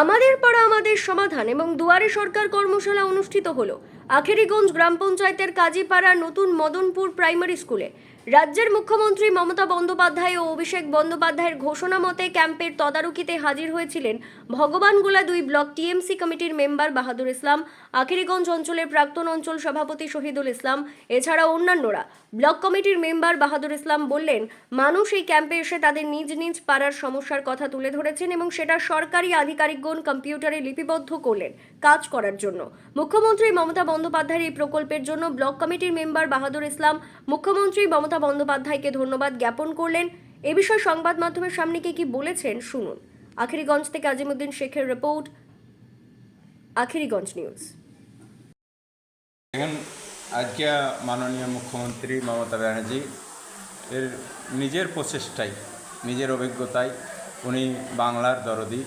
আমাদের পাড়া আমাদের সমাধান এবং দুয়ারে সরকার কর্মশালা অনুষ্ঠিত হলো। আখেরিগঞ্জ গ্রাম পঞ্চায়েতের কাজীপাড়া নতুন মদনপুর প্রাইমারি স্কুলে। রাজ্যের মুখ্যমন্ত্রী মমতা বন্দ্যোপাধ্যায় ও অভিষেক বন্দ্যোপাধ্যায়ের ঘোষণা মতে ক্যাম্পের তদারকিতে হাজির হয়েছিলেন ভগবানগোলা দুই ব্লক টিএমসি কমিটির মেম্বার বাহাদুর ইসলাম, আখেরিগঞ্জ অঞ্চলের প্রাক্তন অঞ্চল সভাপতি শহীদুল ইসলাম এছাড়া অন্যান্যরা। ব্লক কমিটির মেম্বার বাহাদুর ইসলাম বললেন, মানুষ এই ক্যাম্পে এসে তাদের নিজ নিজ পাড়ার সমস্যার কথা তুলে ধরেছেন এবং সেটা সরকারি আধিকারিকগণ কম্পিউটারে লিপিবদ্ধ করলেন কাজ করার জন্য। মুখ্যমন্ত্রী মমতা বন্দ্যোপাধ্যায়ের এই প্রকল্পের জন্য ব্লক কমিটির মেম্বার বাহাদুর ইসলাম, মুখ্যমন্ত্রী মমতা বন্দ্যোপাধ্যায়কে ধন্যবাদ জ্ঞাপন করলেন। এ বিষয়ে সংবাদ মাধ্যমের সামনে কে কি বলেছেন শুনুন। আখিরিগঞ্জ থেকে আজিমুদ্দিন শেখের রিপোর্ট, আখিরিগঞ্জ নিউজ। আজকে মাননীয় মুখ্যমন্ত্রী মমতা ব্যানার্জি, এর নিজের প্রচেষ্টায় নিজের অভিজ্ঞতায় উনি বাংলার দরদি,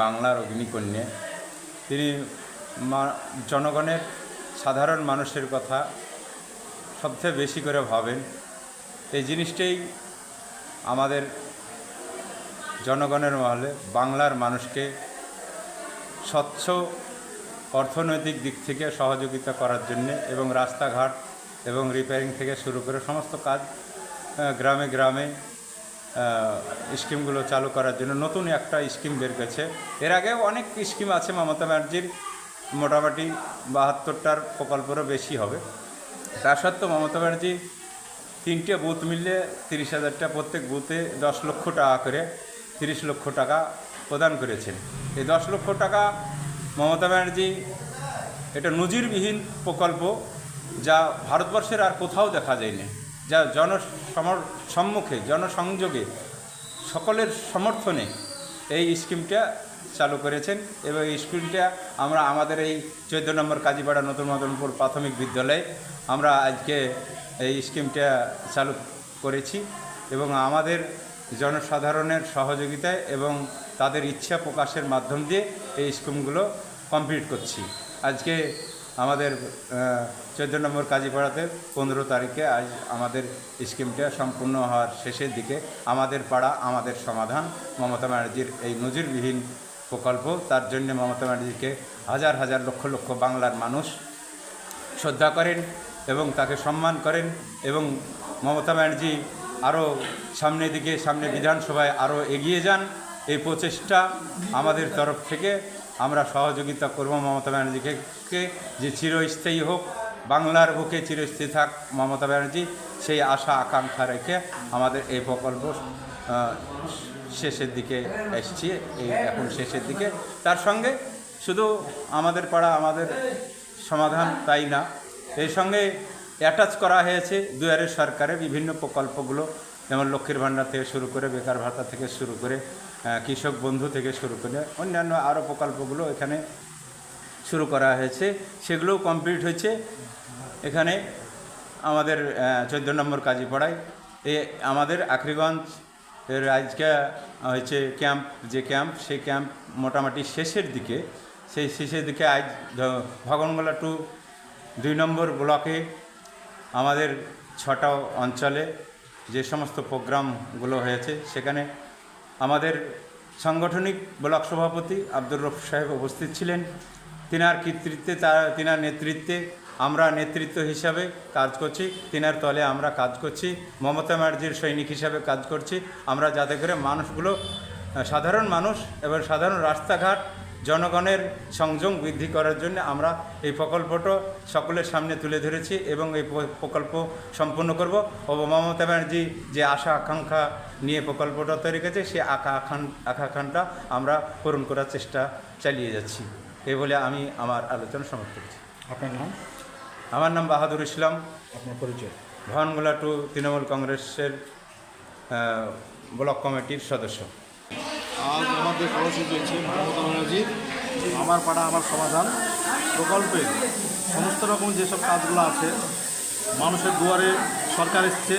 বাংলার অগ্নিকন্যা। তিনি জনগণের সাধারণ মানুষের কথা সবচেয়ে বেশি করে ভাবেন, এই জিনিসটাই আমাদের জনগণের মহলে বাংলার মানুষকে স্বচ্ছ অর্থনৈতিক দিক থেকে সহযোগিতা করার জন্য এবং রাস্তাঘাট এবং রিপেয়ারিং থেকে শুরু করে সমস্ত কাজ গ্রামে গ্রামে স্কিমগুলো চালু করার জন্য নতুন একটা স্কিম বের করেছে। এর আগে অনেক স্কিম আছে মমতা ব্যানার্জির, মোটামুটি বাহাত্তরটার প্রকল্পেরও বেশি হবে। তা সত্ত্বেও মমতা ব্যানার্জি তিনটে বুথ মিললে তিরিশ হাজারটা প্রত্যেক বুথে দশ লক্ষ টাকা করে, তিরিশ লক্ষ টাকা প্রদান করেছেন। এই দশ লক্ষ টাকা মমতা ব্যানার্জি এটা নজিরবিহীন প্রকল্প যা ভারতবর্ষের আর কোথাও দেখা যায়নি, যা জনসমর, সম্মুখে, জনসংযোগে সকলের সমর্থনে এই স্কিমটা চালু করেছেন এবং এই স্কিমটা আমরা আমাদের এই চোদ্দ নম্বর কাজীপাড়া নতুন মদনপুর প্রাথমিক বিদ্যালয়ে আমরা আজকে এই স্কিমটা চালু করেছি এবং আমাদের জনসাধারণের সহযোগিতায় এবং তাদের ইচ্ছা প্রকাশের মাধ্যম দিয়ে এই স্কিমগুলো কমপ্লিট করছি। আজকে আমাদের চোদ্দ নম্বর কাজীপাড়াতে পনেরো তারিখে আজ আমাদের স্কিমটা সম্পূর্ণ হওয়ার শেষের দিকে আমাদের পাড়া, আমাদের সমাধান, মমতা ব্যানার্জির এই নজিরবিহীন প্রকল্প। তার জন্য মমতা ব্যানার্জিকে হাজার হাজার লক্ষ লক্ষ বাংলার মানুষ শ্রদ্ধা করেন এবং তাকে সম্মান করেন এবং মমতা ব্যানার্জি আরও সামনের দিকে, সামনে বিধানসভায় আরও এগিয়ে যান। এই প্রচেষ্টা আমাদের তরফ থেকে আমরা সহযোগিতা করব মমতা ব্যানার্জিকে যে চিরস্থায়ী হোক, বাংলার বুকে চিরস্থায়ী থাক মমতা ব্যানার্জি, সেই আশা, আকাঙ্ক্ষা রেখে আমাদের এই প্রকল্প শেষের দিকে এসছি, এই এখন শেষের দিকে। তার সঙ্গে শুধু আমাদের পাড়া, আমাদের সমাধান তাই না। এই সঙ্গে অ্যাটাচ করা হয়েছে দুয়ারের সরকারে বিভিন্ন প্রকল্পগুলো, যেমন লক্ষ্মীর ভাণ্ডার থেকে শুরু করে, বেকার ভাতা থেকে শুরু করে কৃষক বন্ধু থেকে শুরু করে, অন্যান্য আরও প্রকল্পগুলো এখানে শুরু করা হয়েছে। সেগুলোও কমপ্লিট হয়েছে। এখানে আমাদের চোদ্দ নম্বর কাজীপাড়ায়। এ, আমাদের আখরিগঞ্জ এর আজকে হয়েছে ক্যাম্প, যে ক্যাম্প, সেই ক্যাম্প মোটামুটি শেষের দিকে। সেই শেষের দিকে আজ ভগনগোলা টু, দুই নম্বর ব্লকে আমাদের ছটা অঞ্চলে যে সমস্ত প্রোগ্রামগুলো হয়েছে, সেখানে আমাদের সাংগঠনিক ব্লক সভাপতি আব্দুর রফ সাহেব উপস্থিত ছিলেন। তিনার কৃতিত্বে তার তিনার নেতৃত্বে আমরা নেতৃত্ব হিসাবে কাজ করছি, তিনার তলে আমরা কাজ করছি, মমতা ব্যানার্জির সৈনিক হিসাবে কাজ করছি, আমরা যাতে করে মানুষগুলো, সাধারণ মানুষ এবং সাধারণ রাস্তাঘাট, জনগণের সংযোগ বৃদ্ধি করার জন্য আমরা এই প্রকল্পটা সকলের সামনে তুলে ধরেছি এবং এই প্রকল্প সম্পূর্ণ করব। ও মমতা ব্যানার্জি যে আশা আকাঙ্ক্ষা নিয়ে প্রকল্পটা তৈরি করেছে সেই আকা আকান আকাঙ্ক্ষাটা আমরা পূরণ করার চেষ্টা চালিয়ে যাচ্ছি। এই বলে আমি আমার আলোচনা সমাপ্ত করছি। আপনার নাম? আমার নাম বাহাদুর ইসলাম। আপনার পরিচয়? ভবনগোলা টু তৃণমূল কংগ্রেসের ব্লক কমিটির সদস্য। আজ আমাদের কর্মসূচি হচ্ছে মমতা ব্যানার্জি আমার পাড়া আমার সমাধান প্রকল্পে সমস্ত রকম যেসব কাজগুলো আছে মানুষের দুয়ারে সরকার এসছে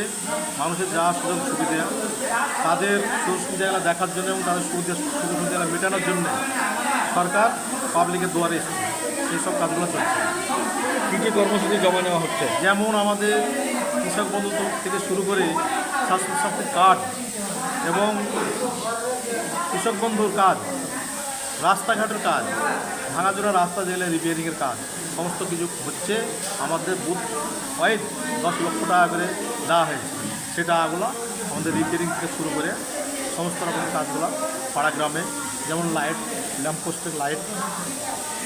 মানুষের যা সুযোগ সুবিধা তাদের সুযোগ সুবিধাগুলো দেখার জন্য এবং তাদের সুবিধা সুযোগ সুবিধাগুলো মেটানোর জন্য সরকার পাবলিকের দুয়ারে এসছে। সেই সব কাজগুলো চলছে। কী কী কর্মসূচি জমা নেওয়া হচ্ছে? যেমন আমাদের কৃষক বন্ধু থেকে শুরু করে স্বাস্থ্য সাথী কার্ড এবং কৃষক বন্ধুর কাজ রাস্তাঘাটের কাজ, ভাঙাচোরা রাস্তা যেগুলো রিপেয়ারিংয়ের কাজ, সমস্ত কিছু হচ্ছে আমাদের বুথ ওয়াইজ দশ লক্ষ টাকা করে দেওয়া হয়েছে। সে টাকাগুলো আমাদের রিপেয়ারিং থেকে শুরু করে সমস্ত রকমের কাজগুলো পাড়া গ্রামে, যেমন লাইট ল্যাম্পপোস্টের লাইট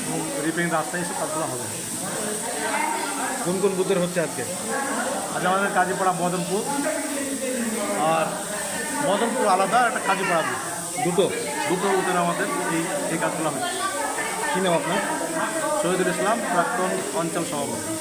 এবং রিপেয়ারিং রাস্তা এইসব কাজগুলো হবে। কোন কোন বুথের হচ্ছে আজকে? আজ আমাদের কাজীপাড়া মদনপুর। আর মদনপুর আলাদা একটা কাজীপাড়া বুথ। দুটো? দুটো বুথের আমাদের এই এই কাজগুলো হচ্ছে কি নাম আপনার? শহীদুল ইসলাম প্রাক্তন অঞ্চল সভাপতি।